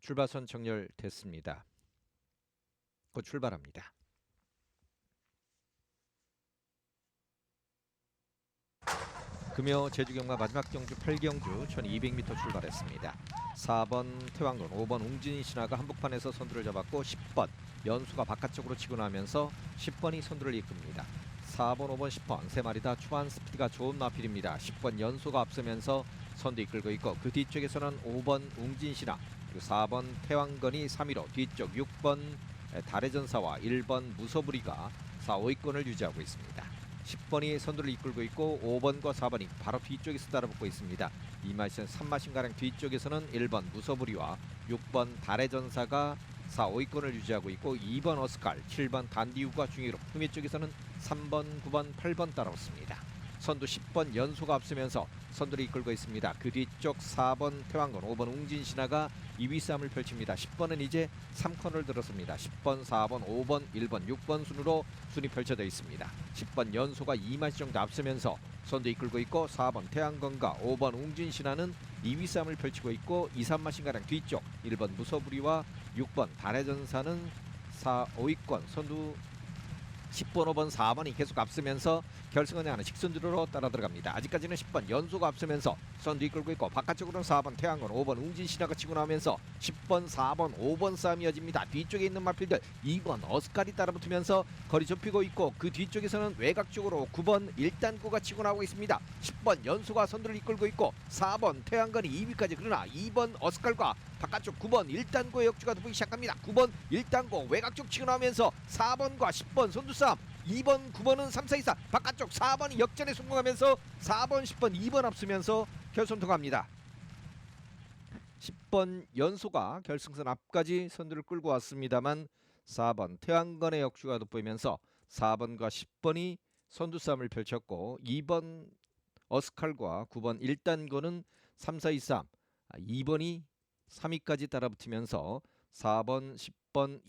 출발선 정렬됐습니다. 곧 출발합니다. 금요 제주 경마 마지막 경주 8경주 1200m 출발했습니다. 4번 태왕군, 5번 웅진 신화가 한복판에서 선두를 잡았고 10번 연수가 바깥쪽으로 치고 나면서 10번이 선두를 이끕니다. 4번, 5번, 10번 세 마리 다 초반 스피드가 좋은 마필입니다. 10번 연수가 앞서면서 선두 이끌고 있고 그 뒤쪽에서는 5번 웅진 신화 그리고 4번 태왕건이 3위로 뒤쪽 6번 달의 전사와 1번 무서부리가 4, 5위권을 유지하고 있습니다. 10번이 선두를 이끌고 있고 5번과 4번이 바로 뒤쪽에서 따라붙고 있습니다. 이마시는 3마신가량 뒤쪽에서는 1번 무서부리와 6번 달의 전사가 4, 5위권을 유지하고 있고 2번 어스칼, 7번 단디우가 중위로 후미 쪽에서는 3번, 9번, 8번 따라붙습니다. 선두 10번 연소가 앞서면서 선두를 이끌고 있습니다. 그 뒤쪽 4번 태왕건, 5번 웅진신화가 2위 싸움을 펼칩니다. 10번은 이제 3코너를 들었습니다. 10번, 4번, 5번, 1번, 6번 순으로 순위 펼쳐져 있습니다. 10번 연소가 2마시 정도 앞서면서 선두 이끌고 있고 4번 태양건과 5번 웅진신화는 2위 싸움을 펼치고 있고 2, 3마신가량 뒤쪽 1번 무서부리와 6번 달해전사는 4, 5위권 선두 10번, 5번, 4번이 계속 앞서면서 결승선에 하는 직선주로 따라 들어갑니다. 아직까지는 10번 연소가 앞서면서 선두 이끌고 있고 바깥쪽으로는 4번 태양건, 5번 웅진 신화가 치고 나오면서 10번, 4번, 5번 싸움이 이어집니다. 뒤쪽에 있는 마필들 2번 어스칼이 따라붙으면서 거리 좁히고 있고 그 뒤쪽에서는 외곽 쪽으로 9번 일단구가 치고 나오고 있습니다. 10번 연소가 선두를 이끌고 있고 4번 태양건이 2위까지 그러나 2번 어스칼과 바깥쪽 9번 일단구의 역주가 돋보기 시작합니다. 9번 일단구 외곽 쪽 치고 나오면서 4번과 10번 선두 싸움 2번 9번은 3, 4, 2, 4 바깥쪽 4번이 역전에 성공하면서 4번 10번 2번 앞서면서 결선 통합니다. 10번 연소가 결승선 앞까지 선두를 끌고 왔습니다만 4번 태왕건의 역주가 돋보이면서 4번과 10번이 선두 싸움을 펼쳤고 2번 어스칼과 9번 일단거는 3, 4, 2, 3 2번이 3위까지 따라붙으면서 4번, 10번,